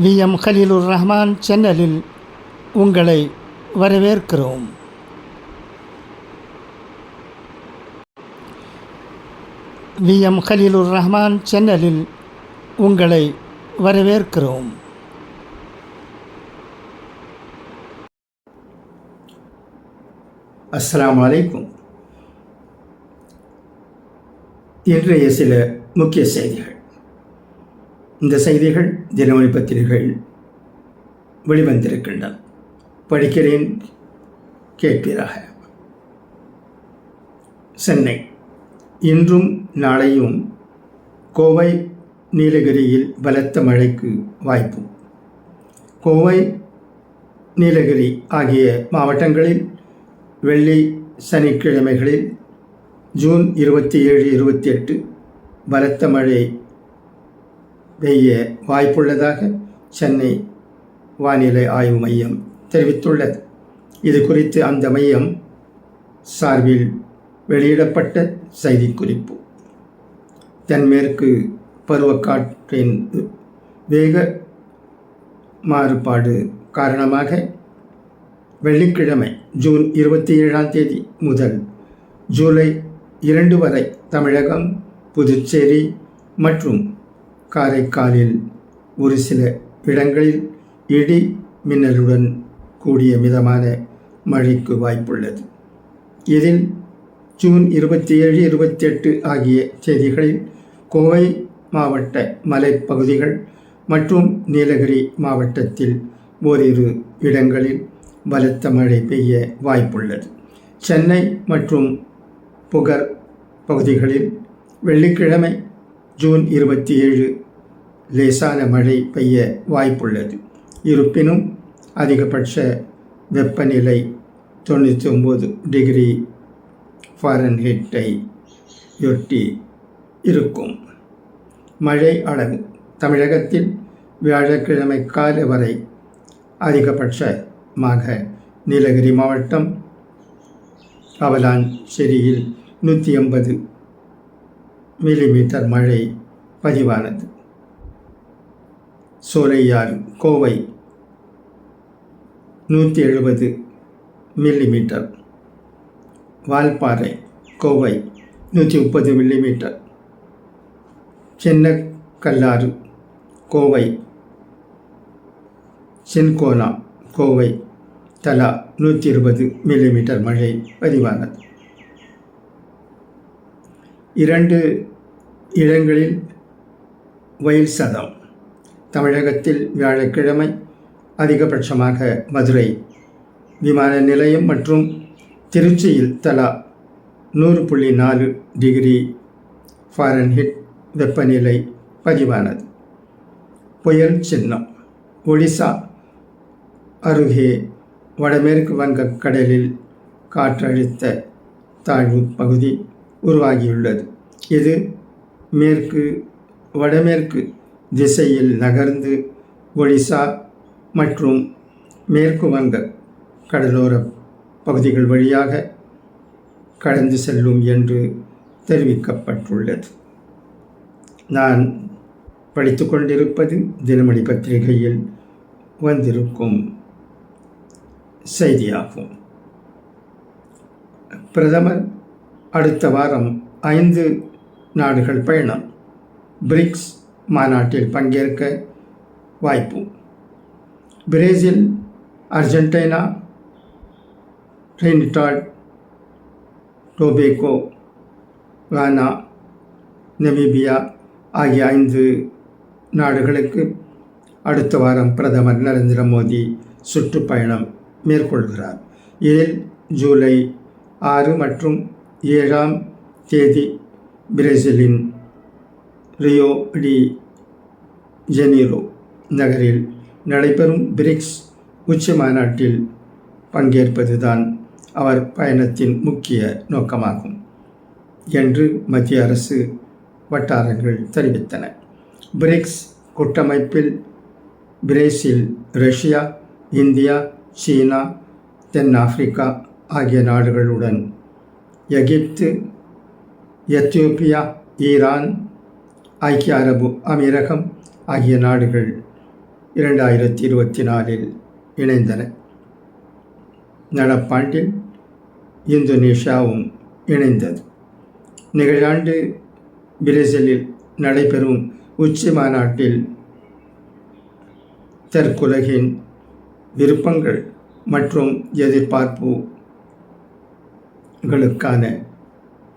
We. M. Khaleelur Rahman சேனலில் உங்களை வரவேற்கிறோம். வி. எம். ஹலீலுர் ரஹ்மான் சேனலில் உங்களை வரவேற்கிறோம். அஸ்லாம் வலைக்கும் இன்றைய சில முக்கிய செய்திகள். இந்த செய்திகள் தினமணி பத்திரிகைகள் வெளிவந்திருக்கின்றன. படிக்கிறேன் கேட்பீராக. சென்னை. இன்றும் நாளையும் கோவை நீலகிரியில் பலத்த மழைக்கு வாய்ப்பு. கோவை நீலகிரி ஆகிய மாவட்டங்களில் வெள்ளி சனிக்கிழமைகளில் ஜூன் இருபத்தி ஏழு இருபத்தி எட்டு பலத்த மழை பெய்ய வாய்ப்புள்ளதாக சென்னை வானிலை ஆய்வு மையம் தெரிவித்துள்ளது. இது குறித்து அந்த மையம் சார்பில் வெளியிடப்பட்ட செய்திக்குறிப்பு. தென்மேற்கு பருவக்காற்றின் வேக மாறுபாடு காரணமாக வெள்ளிக்கிழமை ஜூன் இருபத்தி ஏழாம் தேதி முதல் ஜூலை இரண்டு வரை தமிழகம் புதுச்சேரி மற்றும் காரைக்காலில் ஒரு சில இடங்களில் இடி மின்னலுடன் கூடிய மிதமான மழைக்கு வாய்ப்புள்ளது. இதில் ஜூன் இருபத்தி ஏழு இருபத்தி எட்டு ஆகிய தேதிகளில் கோவை மாவட்ட மலைப்பகுதிகள் மற்றும் நீலகிரி மாவட்டத்தில் ஓரிரு இடங்களில் பலத்த மழை பெய்ய வாய்ப்புள்ளது. சென்னை மற்றும் புகர் பகுதிகளில் வெள்ளிக்கிழமை ஜூன் இருபத்தி ஏழு லேசான மழை பெய்ய வாய்ப்புள்ளது. இருப்பினும் அதிகபட்ச வெப்பநிலை தொண்ணூற்றி ஒம்பது டிகிரி ஃபாரன்ஹீட்டை யொட்டி இருக்கும். மழை அளவு தமிழகத்தில் வியாழக்கிழமை காலை வரை அதிகபட்சமாக நீலகிரி மாவட்டம் அவலாஞ்சேரியில் நூற்றி எண்பது மில்லிமீட்டர் மழை பதிவானது. சோலையாறு கோவை நூற்றி எழுபது மில்லிமீட்டர். வால்பாறை கோவை நூற்றி முப்பது மில்லிமீட்டர். சென்னக்கல்லாறு கோவை சென்கோனா கோவை தலா நூற்றி இருபது மில்லிமீட்டர் மழை பதிவானது. இரண்டு இடங்களில் வயல் சதம். தமிழகத்தில் வியாழக்கிழமை அதிகபட்சமாக மதுரை. விமான நிலையம் மற்றும் திருச்சியில் தலா நூறு புள்ளி நாலு டிகிரி ஃபாரன்ஹிட் வெப்பநிலை பதிவானது. புயல் சின்னம். ஒடிசா அருகே வடமேற்கு வங்கக்கடலில் காற்றழுத்த தாழ்வு பகுதி உருவாகியுள்ளது. இது மேற்கு வடமேற்கு திசையில் நகர்ந்து ஒடிசா மற்றும் மேற்கு வங்க கடலோர பகுதிகள் வழியாக கடந்து செல்லும் என்று தெரிவிக்கப்பட்டுள்ளது. நான் படித்து கொண்டிருப்பது தினமணி பத்திரிகையில் வந்திருக்கும் செய்தியாகும். பிரதமர் அடுத்த வாரம் ஐந்து நாடுகள் பயணம். பிரிக்ஸ் மாநாட்டில் பங்கேற்க வாய்ப்பு. Brazil Argentina Trinidad Tobago Ghana Namibia ஆகிய ஐந்து நாடுகளுக்கு அடுத்த வாரம் பிரதமர் நரேந்திர மோடி சுற்றுப்பயணம் மேற்கொள்கிறார். இதில் ஜூலை ஆறு மற்றும் ஏழாம் தேதி பிரேசிலின் ரியோ டி ஜெனீரோ நகரில் நடைபெறும் பிரிக்ஸ் உச்சி மாநாட்டில் பங்கேற்பதுதான் அவர் பயணத்தின் முக்கிய நோக்கமாகும் என்று மத்திய அரசு வட்டாரங்கள் தெரிவித்தன. பிரிக்ஸ் கூட்டமைப்பில் பிரேசில் ரஷ்யா இந்தியா சீனா தென்னாப்பிரிக்கா ஆகிய நாடுகளுடன் எகிப்து எத்தியோப்பியா ஈரான் ஐக்கிய அரபு அமீரகம் ஆகிய நாடுகள் இரண்டாயிரத்தி இருபத்தி நாலில் இணைந்தன. நடப்பாண்டில் இந்தோனேஷியாவும் இணைந்தது. நிகழாண்டு பிரேசிலில் நடைபெறும் உச்சி மாநாட்டில் தெற்குலகின் விருப்பங்கள் மற்றும் எதிர்பார்ப்புகளுக்கான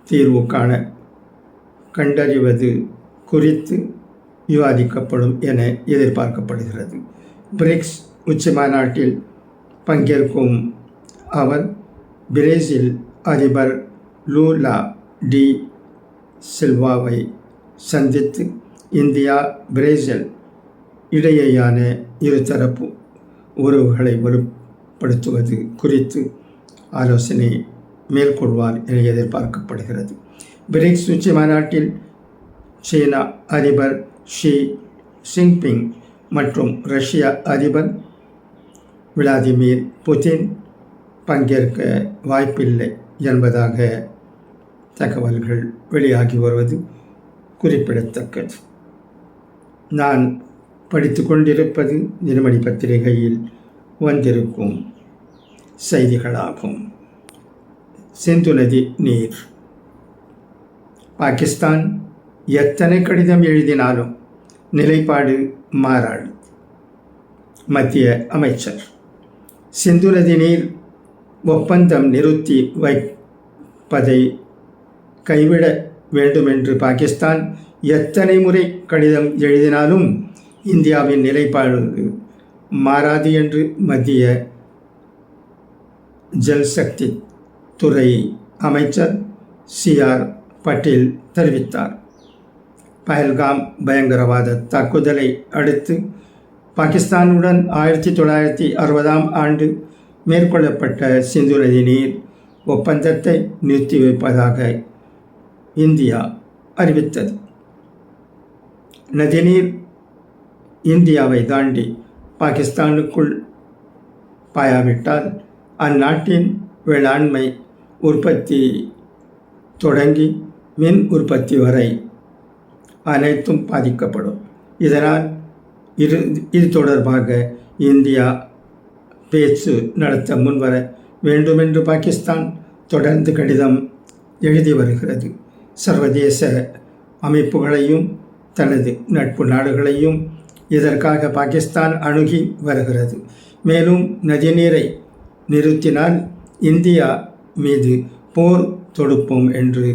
தீர்வு காண கண்டறிவது குறித்து விவாதிக்கப்படும் என எதிர்பார்க்கப்படுகிறது. பிரிக்ஸ் உச்சி மாநாட்டில் பங்கேற்கும் அவர் பிரேசில் அதிபர் லூலா டி சில்வாவை சந்தித்து இந்தியா பிரேசில் இடையேயான இருதரப்பு உறவுகளை வலுப்படுத்துவது குறித்து ஆலோசனை மேற்கொள்வார் என எதிர்பார்க்கப்படுகிறது. பிரிக்ஸ் உச்சி மாநாட்டில் சீனா அதிபர் ஷி ஜின்பிங் மற்றும் ரஷ்ய அதிபர் விளாதிமிர் புதின் பங்கேற்க வாய்ப்பில்லை என்பதாக தகவல்கள் வெளியாகி வருவது குறிப்பிடத்தக்கது. நான் படித்து கொண்டிருப்பது தினமணி பத்திரிகையில் வந்திருக்கும் செய்திகளாகும். சிந்து நதி நீர். பாகிஸ்தான் எத்தனை கடிதம் எழுதினாலும் நிலைப்பாடு மாறாது மத்திய அமைச்சர். சிந்து நதி நீர் ஒப்பந்தம் நிறுத்தி வைப்பதை கைவிட வேண்டுமென்று பாகிஸ்தான் எத்தனை முறை கடிதம் எழுதினாலும் இந்தியாவின் நிலைப்பாடு மாறாது என்று மத்திய ஜல்சக்தி துறை அமைச்சர் சி ஆர் பட்டேல் தெரிவித்தார். பஹல்காம் பயங்கரவாத தாக்குதலை அடுத்து பாகிஸ்தானுடன் ஆயிரத்தி தொள்ளாயிரத்தி அறுபதாம் ஆண்டு மேற்கொள்ளப்பட்ட சிந்து நதி நீர் ஒப்பந்தத்தை நிறுத்தி வைப்பதாக இந்தியா அறிவித்தது. நதிநீர் இந்தியாவை தாண்டி பாகிஸ்தானுக்குள் பாயாவிட்டால் அந்நாட்டின் வேளாண்மை உற்பத்தி தொடங்கி மின் உற்பத்தி வரை அனைத்தும் பாதிக்கப்படும். இதனால் இரு இது தொடர்பாக இந்தியா பேச்சு நடத்த முன்வர வேண்டுமென்று பாகிஸ்தான் தொடர்ந்து கடிதம் எழுதி வருகிறது. சர்வதேச அமைப்புகளையும் தனது நட்பு நாடுகளையும் இதற்காக பாகிஸ்தான் அணுகி வருகிறது. மேலும் நதிநீரை நிறுத்தினால் இந்தியா மீது போர் தொடுப்போம் என்று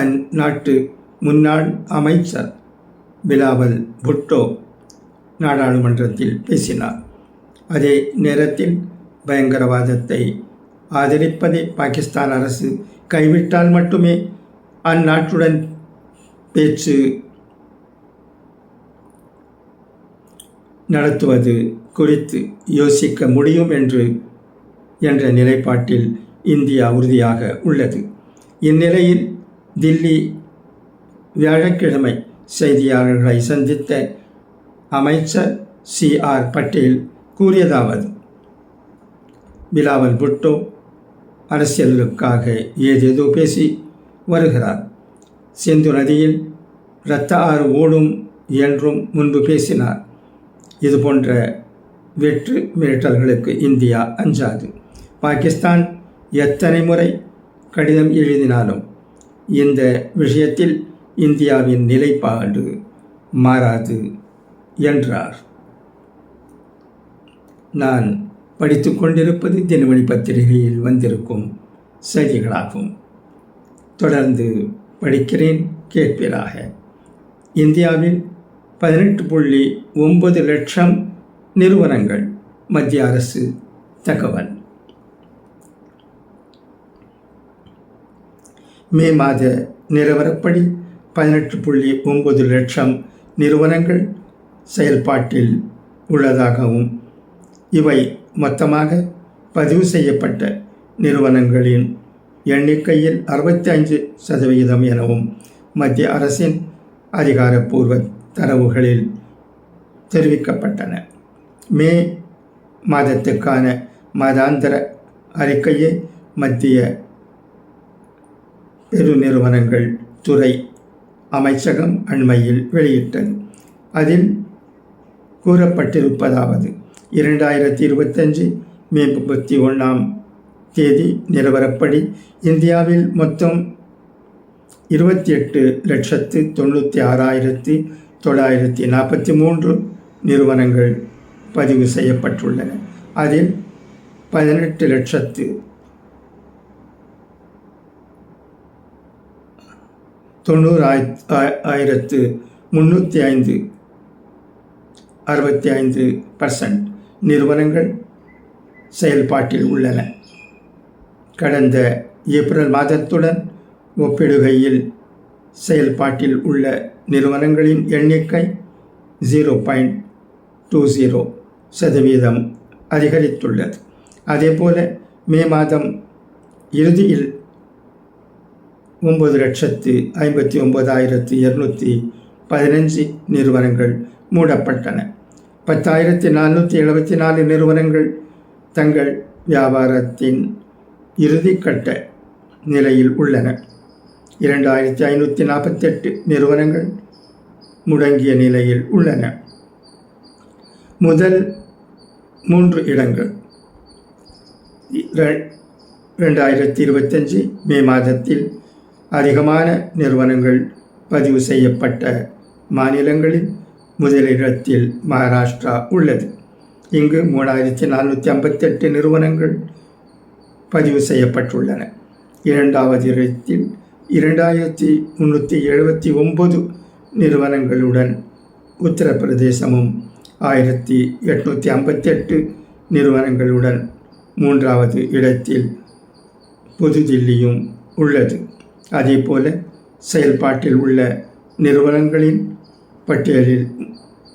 அந்நாட்டு முன்னாள் அமைச்சர் பிலாவல் புட்டோ நாடாளுமன்றத்தில் பேசினார். அதே நேரத்தில் பயங்கரவாதத்தை ஆதரிப்பதை பாகிஸ்தான் அரசு கைவிட்டால் மட்டுமே அந்நாட்டுடன் பேச்சு நடத்துவது குறித்து யோசிக்க முடியும் என்று என்ற நிலைப்பாட்டில் இந்தியா உறுதியாக உள்ளது. இந்நிலையில் தில்லி வியாழக்கிழமை செய்தியாளர்களை சந்தித்த அமைச்சர் சி ஆர் பட்டேல் கூறியதாவது பிலாவல் புட்டோ அரசியலுக்காக ஏதேதோ பேசி வருகிறார். சிந்து நதியில் இரத்த ஆறு ஓடும் என்றும் முன்பு பேசினார். இதுபோன்ற வெற்று மிரட்டல்களுக்கு இந்தியா அஞ்சாது. பாகிஸ்தான் எத்தனை முறை கடிதம் எழுதினாலும் இந்த விஷயத்தில் இந்தியாவின் நிலைப்பாடு மாறாது என்றார். நான் படித்து கொண்டிருப்பது தினமணி பத்திரிகையில் வந்திருக்கும் செய்திகளாகும். தொடர்ந்து படிக்கிறேன் கேட்பீராக. இந்தியாவில் பதினெட்டு புள்ளி ஒன்பது லட்சம் நிறுவனங்கள் மத்திய அரசு தகவல். மே மாத நிலவரப்படி பதினெட்டு புள்ளி ஒன்பது லட்சம் நிறுவனங்கள் செயல்பாட்டில் உள்ளதாகவும் இவை மொத்தமாக பதிவு செய்யப்பட்ட நிறுவனங்களின் எண்ணிக்கையில் அறுபத்தி ஐந்து சதவிகிதம் எனவும் மத்திய அரசின் அதிகாரப்பூர்வ தரவுகளில் தெரிவிக்கப்பட்டன. மே மாதத்துக்கான மாதாந்திர அறிக்கையை மத்திய பெருநிறுவனங்கள் துறை அமைச்சகம் அண்மையில் வெளியிட்டது. அதில் கூறப்பட்டிருப்பதாவது இரண்டாயிரத்தி இருபத்தஞ்சு மே முப்பத்தி ஒன்றாம் தேதி நிலவரப்படி இந்தியாவில் மொத்தம் இருபத்தி எட்டு லட்சத்து தொண்ணூற்றி ஆறாயிரத்தி தொள்ளாயிரத்தி நாற்பத்தி மூன்று நிறுவனங்கள் பதிவு செய்யப்பட்டுள்ளன. அதில் பதினெட்டு லட்சத்து தொண்ணூறாய் ஆயிரத்து முந்நூற்றி ஐந்து அறுபத்தி ஐந்து பர்சன்ட் நிறுவனங்கள் செயல்பாட்டில் உள்ளன. கடந்த ஏப்ரல் மாதத்துடன் ஒப்பிடுகையில் செயல்பாட்டில் உள்ள நிறுவனங்களின் எண்ணிக்கை ஜீரோ பாயிண்ட் டூ ஜீரோ சதவீதம் அதிகரித்துள்ளது. அதேபோல மே மாதம் இறுதியில் ஒம்பது லட்சத்து ஐம்பத்தி ஒம்பதாயிரத்து இரநூத்தி பதினஞ்சு நிறுவனங்கள் மூடப்பட்டன. பத்தாயிரத்தி நானூற்றி எழுபத்தி நாலு நிறுவனங்கள் தங்கள் வியாபாரத்தின் இறுதிக்கட்ட நிலையில் உள்ளன. இரண்டாயிரத்தி ஐநூற்றி நாற்பத்தெட்டு நிறுவனங்கள் முடங்கிய நிலையில் உள்ளன. முதல் மூன்று இடங்கள். ரெண்டாயிரத்தி இருபத்தஞ்சு மே மாதத்தில் அதிகமான நிறுவனங்கள் பதிவு செய்யப்பட்ட மாநிலங்களில் முதலிடத்தில் மகாராஷ்டிரா உள்ளது. இங்கு மூணாயிரத்தி நானூற்றி ஐம்பத்தெட்டு நிறுவனங்கள் பதிவு செய்யப்பட்டுள்ளன. இரண்டாவது இடத்தில் இரண்டாயிரத்தி முந்நூற்றி எழுபத்தி ஒம்பது நிறுவனங்களுடன் உத்தரப்பிரதேசமும் ஆயிரத்தி எட்நூற்றி ஐம்பத்தெட்டு நிறுவனங்களுடன் மூன்றாவது இடத்தில் புதுதில்லியும் உள்ளது. அதேபோல செயல்பாட்டில் உள்ள நிறுவனங்களின் பட்டியலில்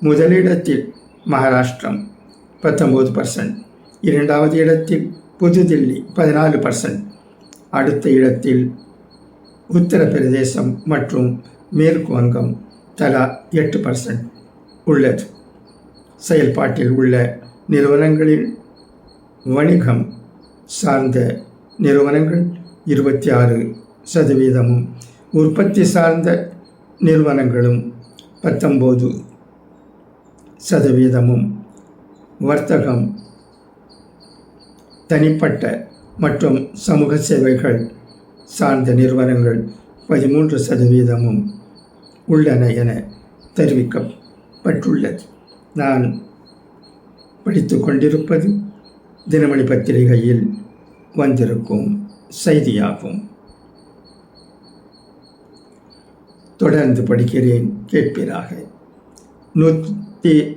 முதலிடத்தில் மகாராஷ்டிரம் பத்தொம்பது பர்சன்ட் இரண்டாவது இடத்தில் புதுதில்லி பதினாலு பர்சன்ட் அடுத்த இடத்தில் உத்தரப்பிரதேசம் மற்றும் மேற்கு வங்கம் தலா எட்டு பர்சன்ட் உள்ளது. செயல்பாட்டில் உள்ள நிறுவனங்களில் வணிகம் சார்ந்த நிறுவனங்கள் இருபத்தி ஆறு சதவீதமும் உற்பத்தி சார்ந்த நிறுவனங்களும் பத்தொம்போது சதவீதமும் வர்த்தகம் தனிப்பட்ட மற்றும் சமூக சேவைகள் சார்ந்த நிறுவனங்கள் பதிமூன்று சதவீதமும் உள்ளன என தெரிவிக்கப்பட்டுள்ளது. நான் படித்து கொண்டிருப்பது தினமணி பத்திரிகையில் வந்திருக்கும் செய்தியாகும். தொடர்ந்து படிக்கிறேன் கேட்பீராக. நூற்றி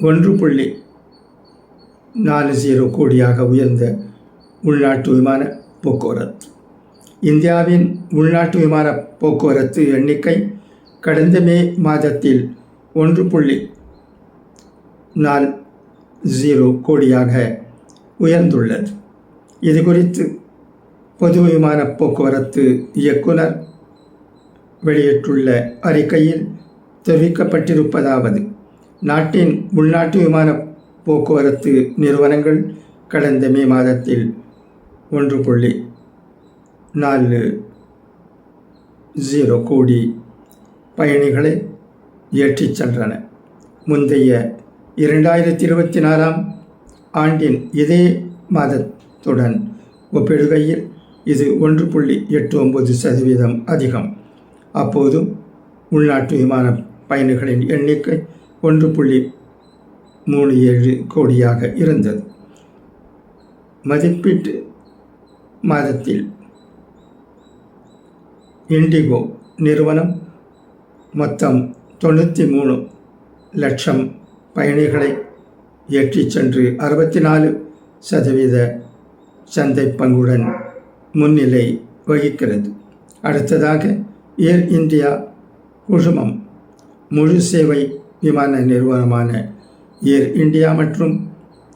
ஒன்று புள்ளி நாலு ஜீரோ கோடியாக உயர்ந்த உள்நாட்டு விமான போக்குவரத்து. இந்தியாவின் உள்நாட்டு விமான போக்குவரத்து எண்ணிக்கை கடந்த மே மாதத்தில் ஒன்று புள்ளி நாலு ஜீரோ கோடியாக உயர்ந்துள்ளது. இது குறித்து பொது விமான போக்குவரத்து இயக்குனர் வெளியிட்டுள்ள அறிக்கையில் தெரிவிக்கப்பட்டிருப்பதாவது நாட்டின் உள்நாட்டு விமான போக்குவரத்து நிறுவனங்கள் கடந்த மே மாதத்தில் ஒன்று புள்ளி நாலு ஜீரோ கோடி பயணிகளை ஏற்றிச் சென்றன. முந்தைய இரண்டாயிரத்தி இருபத்தி நாலாம் ஆண்டின் இதே மாதத்துடன் ஒப்பிடுகையில் இது ஒன்று புள்ளி எட்டு ஒம்பது சதவீதம் அதிகம். அப்போதும் உள்நாட்டு விமான பயணிகளின் எண்ணிக்கை ஒன்று புள்ளி மூணு ஏழு கோடியாக இருந்தது. மதிப்பீட்டு மாதத்தில் இண்டிகோ நிறுவனம் மொத்தம் தொண்ணூற்றி மூணு லட்சம் பயணிகளை ஏற்றிச் சென்று அறுபத்தி நாலு சதவீத சந்தை பங்குடன் முன்னிலை வகிக்கிறது. அடுத்ததாக ஏர் இந்தியா குழுமம் முழு சேவை விமான நிறுவனமான ஏர் இந்தியா மற்றும்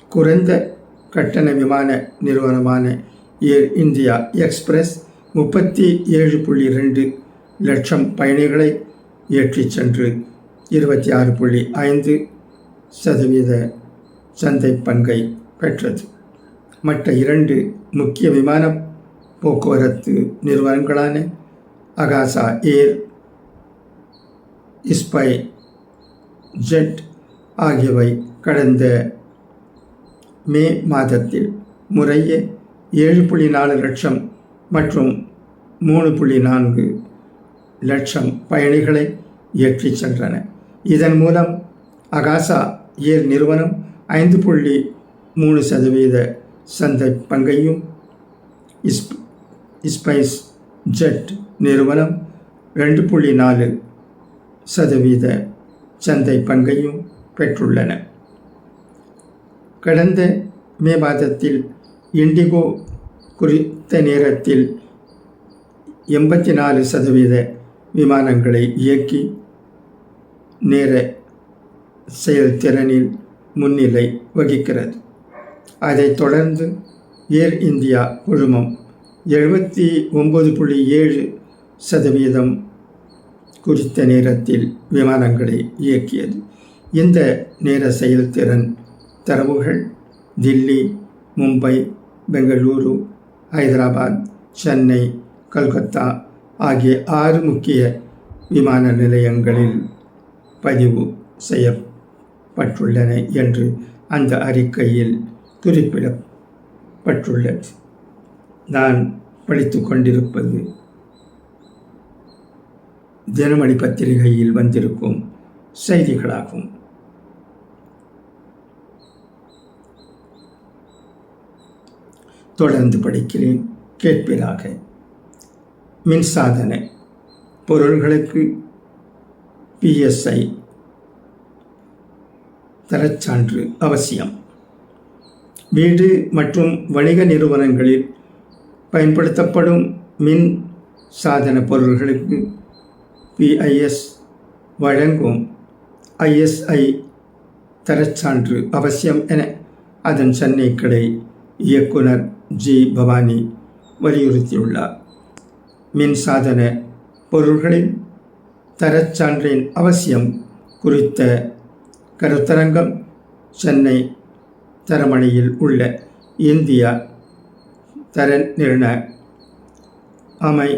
குறைந்த கட்டண விமான நிறுவனமான ஏர் இந்தியா எக்ஸ்பிரஸ் முப்பத்தி ஏழு புள்ளி ரெண்டு லட்சம் பயணிகளை ஏற்றிச் சென்று இருபத்தி ஆறு புள்ளி ஐந்து சதவீத சந்தை பங்கை பெற்றது. மற்ற இரண்டு முக்கிய விமான போக்குவரத்து நிறுவனங்களான அகாசா ஏர் இஸ்பை ஜெட் ஆகியவை கடந்த மே மாதத்தில் முறையே ஏழு புள்ளி நாலு லட்சம் மற்றும் மூணு புள்ளி நான்கு லட்சம் பயணிகளை ஏற்றிச் சென்றன. இதன் மூலம் அகாசா ஏர் நிறுவனம் ஐந்து புள்ளி மூணு சதவீத சந்தை பங்கையும் இஸ் ஸ்பைஸ் ஜெட் நிறுவனம் ரெண்டு புள்ளி நாலு சதவீத சந்தை பங்கையும் பெற்றுள்ளன. கடந்த மே மாதத்தில் இண்டிகோ குறித்த நேரத்தில் எண்பத்தி நாலு சதவீத விமானங்களை இயக்கி நேர செயல்திறனில் முன்னிலை வகிக்கிறது. அதைத் தொடர்ந்து ஏர் இந்தியா குழுமம் எழுபத்தி ஒம்பது புள்ளி ஏழு சதவீதம் குறித்த நேரத்தில் விமானங்களை இயக்கியது. இந்த நேர செயல்திறன் தரவுகள் தில்லி மும்பை பெங்களூரு ஹைதராபாத் சென்னை கல்கத்தா ஆகிய ஆறு முக்கிய விமான நிலையங்களில் பதிவு செய்யப்பட்டுள்ளன என்று அந்த அறிக்கையில் குறிப்பிடப்பட்டுள்ளது. நான் படித்து கொண்டிருப்பது. தினமணி பத்திரிகையில் வந்திருக்கும் செய்திகளாகும். தொடர்ந்து படிக்கிறேன் கேட்பீராக. மின்சாதன பொருள்களுக்கு பிஎஸ்ஐ தரச்சான்று அவசியம். வீடு மற்றும் வணிக நிறுவனங்களில் பயன்படுத்தப்படும் மின் சாதன பொருள்களுக்கு பிஐஎஸ் வழங்கும் ஐஎஸ்ஐ தரச்சான்று அவசியம் என அதன் சென்னை கடை இயக்குனர் ஜி பவானி வலியுறுத்தியுள்ளார். மின் சாதன பொருள்களின் தரச்சான்றின் அவசியம் குறித்த கருத்தரங்கம் சென்னை தரமணியில் உள்ள இந்தியா தரன் நிறுண அமை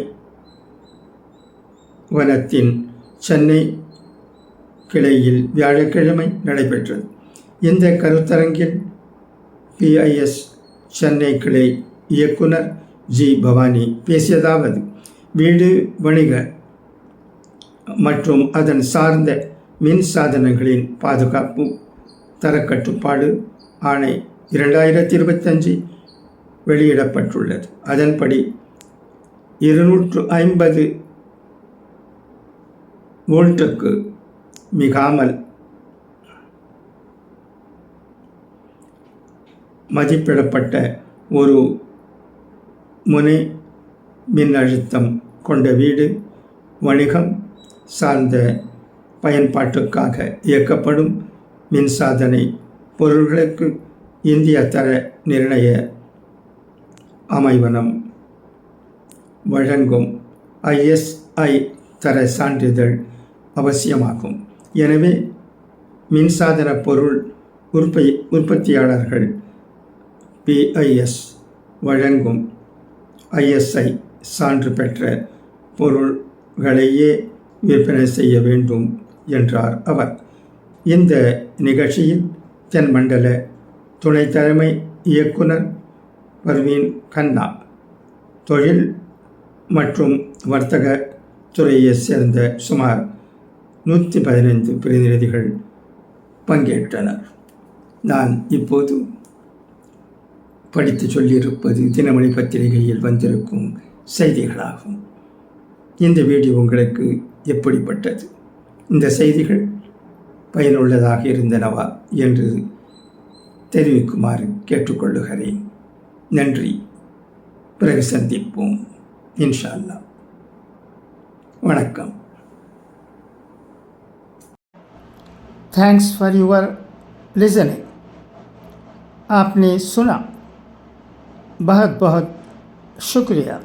வனத்தின் சென்னை கிளையில் வியாழக்கிழமை நடைபெற்றது. இந்த கருத்தரங்கில் பிஐஎஸ் சென்னை கிளை இயக்குனர் ஜி பவானி பேசியதாவது வீடு வணிக மற்றும் அதன் சார்ந்த மின் சாதனங்களின் பாதுகாப்பு தரக்கட்டுப்பாடு ஆணை இரண்டாயிரத்தி இருபத்தஞ்சு வெளியிடப்பட்டுள்ளது. அதன்படி இருநூற்று ஐம்பது வோல்ட்டுக்கு மிகாமல் மதிப்பிடப்பட்ட ஒரு முனை மின்னழுத்தம் கொண்ட வீடு வணிகம் சார்ந்த பயன்பாட்டுக்காக இயக்கப்படும் மின்சாதனை பொருள்களுக்கு இந்திய தர நிர்ணய அமைவனம். வழங்கும் ஐஎஸ்ஐ தர சான்றிதழ் அவசியமாகும். எனவே மின்சாதன பொருள் உற்ப உற்பத்தியாளர்கள் பிஐஎஸ் வழங்கும் ஐஎஸ்ஐ சான்று பெற்ற பொருள்களையே விற்பனை செய்ய வேண்டும் என்றார் அவர். இந்த நிகழ்ச்சியில் தென்மண்டல துணை தலைமை இயக்குனர் பர்வீன் கண்ணா. தொழில் மற்றும் வர்த்தக துறையைச் சேர்ந்த சுமார் நூற்றி பதினைந்து பிரதிநிதிகள் பங்கேற்றனர். நான் இப்போது படித்து சொல்லியிருப்பது தினமணி பத்திரிகையில் வந்திருக்கும் செய்திகளாகும். இந்த வீடியோ உங்களுக்கு எப்படிப்பட்டது? இந்த செய்திகள் பயனுள்ளதாக இருந்தனவா என்று தெரிவிக்குமாறு கேட்டுக்கொள்ளுகிறேன். நன்றி பிறகு சந்திப்போம் இன்ஷா அல்லாஹ் வணக்கம் थैंक्स फॉर योर लिसनिंग आपने सुना बहुत बहुत शुक्रिया